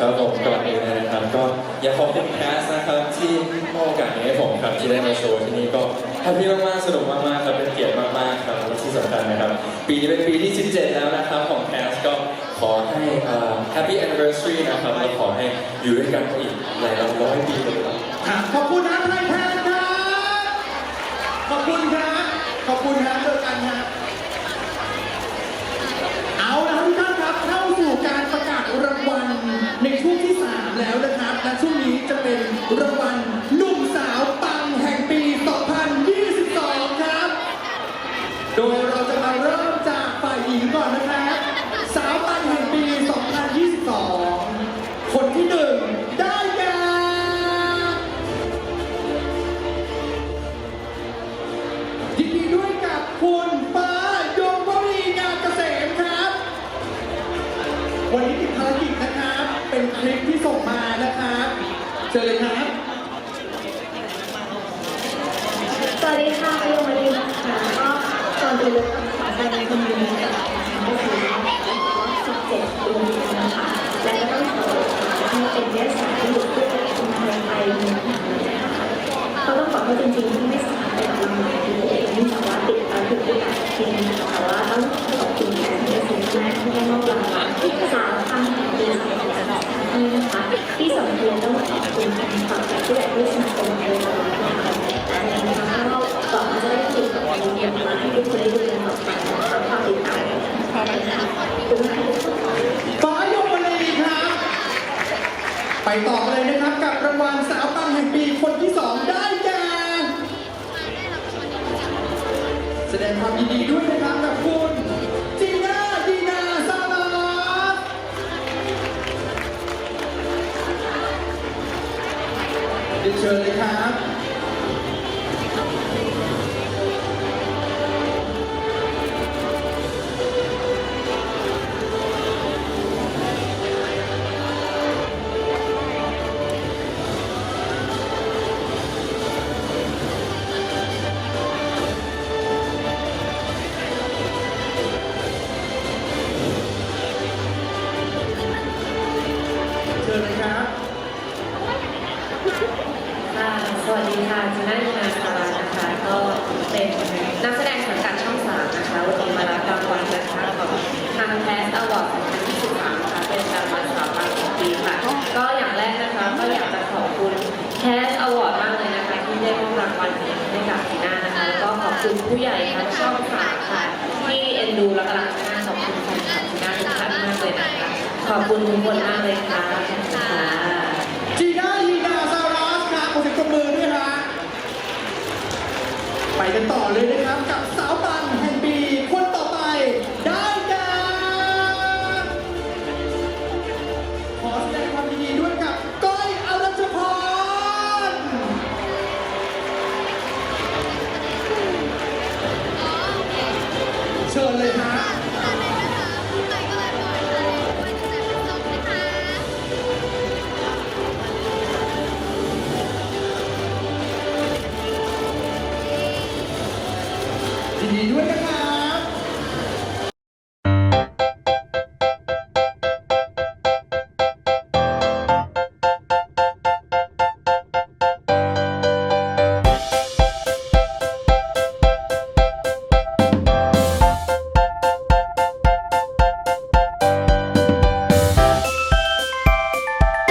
ครับผมก่อนอื่นเลยนะครับ ก็อยากขอบคุณแคสนะครับที่มอบโอกาสนี้ให้ผมครับที่ได้มาโชว์ที่นี่ก็แฮปปี้มากๆสนุกมากๆครับเป็นเกียรติมากๆครับและที่สำคัญนะครับ ปีนี้เป็นปีที่ 17 แล้วนะครับของแคสก็ขอให้ Happy Anniversary นะครับและขอให้อยู่ด้วยกันอีกหลายร้อยปีเลยครับครับขอบคุณ คุณป้ายงวรีงามเกษมครับ วันนี้ติดภารกิจนะครับ เป็นคลิปที่ส่งมานะครับเชิญเลยครับ สวัสดีค่ะโยมารีนะคะก็ก่อนอื่นเลยต้องขอแสดงความยินดีกับก็คือ17ปีนะคะและก็ต้องขอให้เป็นเรื่องสายที่อยู่คู่กับคนไทยไปนานๆเลยนะคะก็ต้องขอโทษจริงๆ ไปต่อเลยนะครับกับรางวัลสาวปังแห่งปีคนที่สองได้แก่แสดงความยินดีด้วยนะครับกับคุณจีน่าดีนาซาลาสเรียนเชิญเลยครับ ญเลยครับค่ะสวัสดีค่ะจีน่าดีนาสารานะคะ ก็เป็นนักแสดงสังกัดช่องสามนะคะ วันนี้มารับรางวัลนะคะของทางแพสอวอร์ด2023นะคะ เป็นรางวัลสาวปังของปีค่ะ ก็อย่างแรกนะคะ ก็อยากจะขอบคุณแคสอวอร์ดมากเลยนะคะ ที่ได้มอบรางวัลนี้ให้กับจีน่านะคะ แล้วก็ขอบคุณผู้ใหญ่ทั้งช่องสามค่ะ ที่เอ็นดูและกำลังจีน่าขอบคุณแฟนคลับจีน่าทุกท่านมากเลยนะคะ ขอบคุณทุกคนมากเลยค่ะ จีน่ายีนาซารัสครับขอเสียงปรบมือด้วยฮะไปกันต่อเลยนะครับ กับสาวปังแห่งปีคนต่อไปได้แก่ขอแสดงความยินดีด้วยกับก้อยอรัชพรเชิญเลยฮะินดีด้วยนะคะ